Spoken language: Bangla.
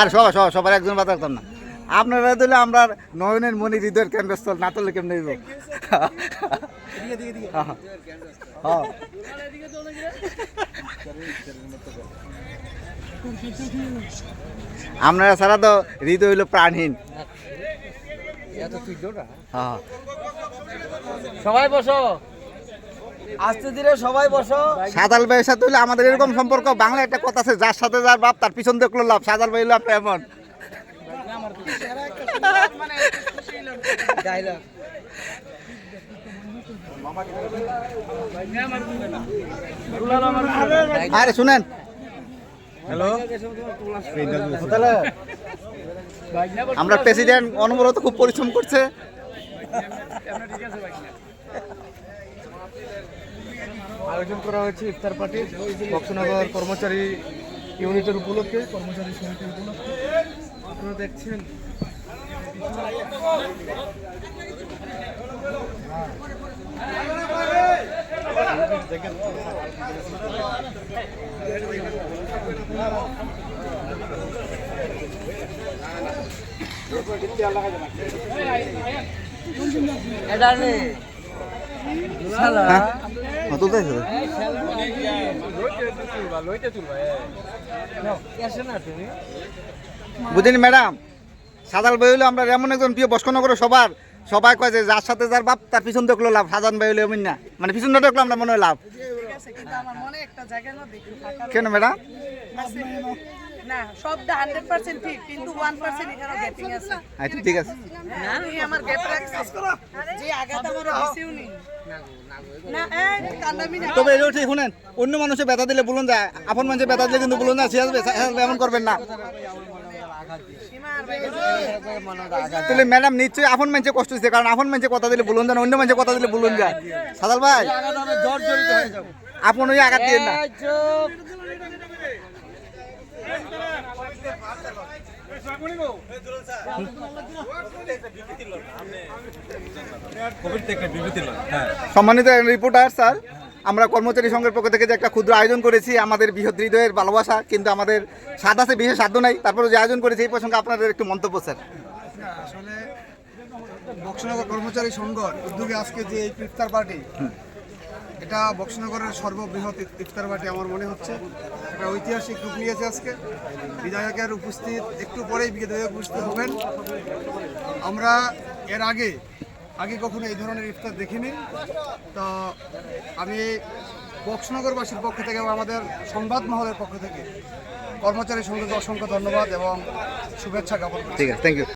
আর সবাই সবাই সবার একজন বাদ রাখতাম না। আপনারা দিলে আমরা নয়নের মনি হৃদয়ের ক্যানভাস না তুললে কেমন নেব হ্যাঁ আপনারা ছাড়া তো হৃদয় হইল প্রাণহীন। হ্যাঁ। সবাই বসো। আস্তে ধীরে সবাই বসো। সাদাল ভাইয়ের সাথে হলে আমাদের এরকম সম্পর্ক বাংলা একটা কথা আছে যার সাথে যার বাপ তার পিছন দেখল লাভ। সাদাল ভাই হলো আপনার এমন। আরে শুনেন। হ্যালো? আমরা প্রেসিডেন্ট অনবরত খুব পরিশ্রম করছে। আয়োজন করা হয়েছে ইফতার পার্টির বক্সনগর কর্মচারী ইউনিটের উপলক্ষে। কর্মচারী সমিতি উপলক্ষে। আপনারা দেখছেন। হ্যাঁ বুঝিনি ম্যাডাম? সাদাল ভাই হলো আমরা এমন একজন প্রিয় বস্কনগর সবার। সবাই কয় যে যার সাথে যার বাপ, তার পিছন দেখল লাভ। সাজান হলো এমন না। মানে পিছন দেখল আমরা মনে হয় লাভ। কিন্তু আমার মনে একটা জায়গার মধ্যে একটু কেন ম্যাডাম? না সবটা হান্ড্রেড পার্সেন্ট ঠিক কিন্তু ওয়ান পার্সেন্ট এখানে গ্যাপিং আছে। আচ্ছা ঠিক আছে। তুই আমার গ্যাপ রাখছিস যে আঘাত আমার দিছেও নি না এই কান্দামি না তবে এটাও ঠিক শুনেন অন্য মানুষে ব্যথা দিলে বলুন যায় আপন মানুষের ব্যথা দিলে কিন্তু বলুন না সে আসবে এমন করবেন না। তাহলে ম্যাডাম নিশ্চয়ই আপন মানুষে কষ্ট দিচ্ছে কারণ আপন মানুষে কথা দিলে বলুন যায় না, অন্য মানুষে কথা দিলে বলুন যায় সাদাল ভাই। আপন ওই আঘাত দিয়ে না। সম্মানিত রিপোর্টার স্যার আমরা কর্মচারী সংঘের পক্ষ থেকে যে একটা ক্ষুদ্র আয়োজন করেছি আমাদের বৃহৎ হৃদয়ের ভালোবাসা কিন্তু আমাদের স্বাদ আছে বিশেষ সাধ্য নাই তারপরে যে আয়োজন করেছি এই প্রসঙ্গে আপনাদের একটু মন্তব্য স্যার। আসলে বক্সনগর কর্মচারী সংঘ উদ্যোগে আজকে যে এই ইফতার পার্টি এটা বক্সনগরের সর্ববৃহৎ ইফতার বাটি আমার মনে হচ্ছে। একটা ঐতিহাসিক রূপ নিয়েছে আজকে। বিধায়কের উপস্থিত, একটু পরেই বিধায়ক উপস্থিত হবেন। আমরা এর আগে আগে কখনো এই ধরনের ইফতার দেখিনি। তো আমি বক্সনগরবাসীর পক্ষ থেকে এবং আমাদের সংবাদ মহলের পক্ষ থেকে কর্মচারী সংঘকে অসংখ্য ধন্যবাদ এবং শুভেচ্ছা জ্ঞাপন ঠিক আছে থ্যাংক ইউ